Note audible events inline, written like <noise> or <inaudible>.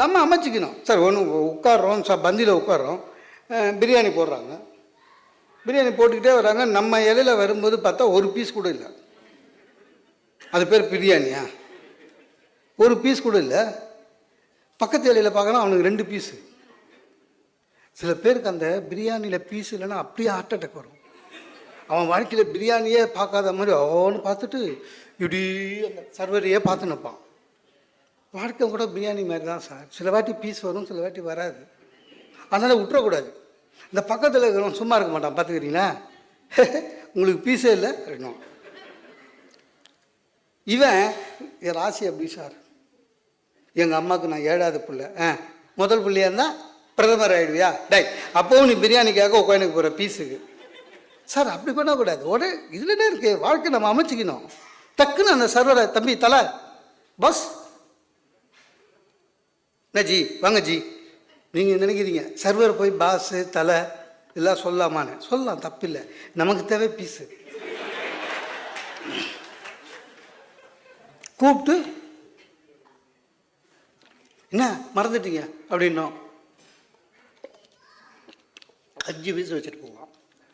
நம்ம அமைச்சிக்கணும். சார் ஒன்று உட்காடுறோம் சார் பந்தியில் உட்காடுறோம் பிரியாணி போடுறாங்க. பிரியாணி போட்டுக்கிட்டே வராங்க. நம்ம இலையில வரும்போது பார்த்தா ஒரு பீஸ் கூட இல்லை. அது பேர் பிரியாணியா? ஒரு பீஸ் கூட இல்லை. பக்கத்து இலையில் பார்க்கலாம் அவனுக்கு ரெண்டு பீஸு சில பேருக்கு அந்த பிரியாணியில் பீஸ் இல்லைன்னா அப்படியே ஹார்ட் அட்டாக் வரும். அவன் வாழ்க்கையில் பிரியாணியே பார்க்காத மாதிரி அவனு பார்த்துட்டு இப்படி அந்த சர்வரையே பார்த்து நிற்பான் வாழ்க்கை கூட பிரியாணி மாதிரி தான் சார். சில வாட்டி பீஸ் வரும் சில வாட்டி வராது. அதனால் விட்டுறக்கூடாது. இந்த பக்கத்தில் இருக்கிறவன் சும்மா இருக்க மாட்டான் பார்த்துக்கிறீங்களா? <laughs> உங்களுக்கு பீஸே இல்லை இருக்கணும் இவன் என் ராசி அப்படி சார். எங்கள் அம்மாவுக்கு நான் ஏழாவது பிள்ளை. ஆ முதல் பிள்ளையா இருந்தால் பிரதமர் ஆயிடுவியா? டை அப்போவும் நீ பிரியாணிக்காக உட்காந்துக்கு போகிற பீஸுக்கு சார் அப்படி பண்ணக்கூடாது. உடனே இதில் என்ன இருக்கு வாழ்க்கை நம்ம அமைச்சிக்கணும். டக்குன்னு அந்த சர்வரை தம்பி தலை பஸ் என்ன ஜி? வாங்க ஜி. நீங்கள் நினைக்கிறீங்க சர்வர் போய் பாஸு தலை இதெல்லாம் சொல்லலாமான்னு சொல்லலாம் தப்பில்லை. நமக்கு தேவை பீஸு கூப்பிட்டு என்ன மறந்துட்டீங்க? அப்படின்னோம். அஞ்சு பீஸ் வச்சுட்டு போவான்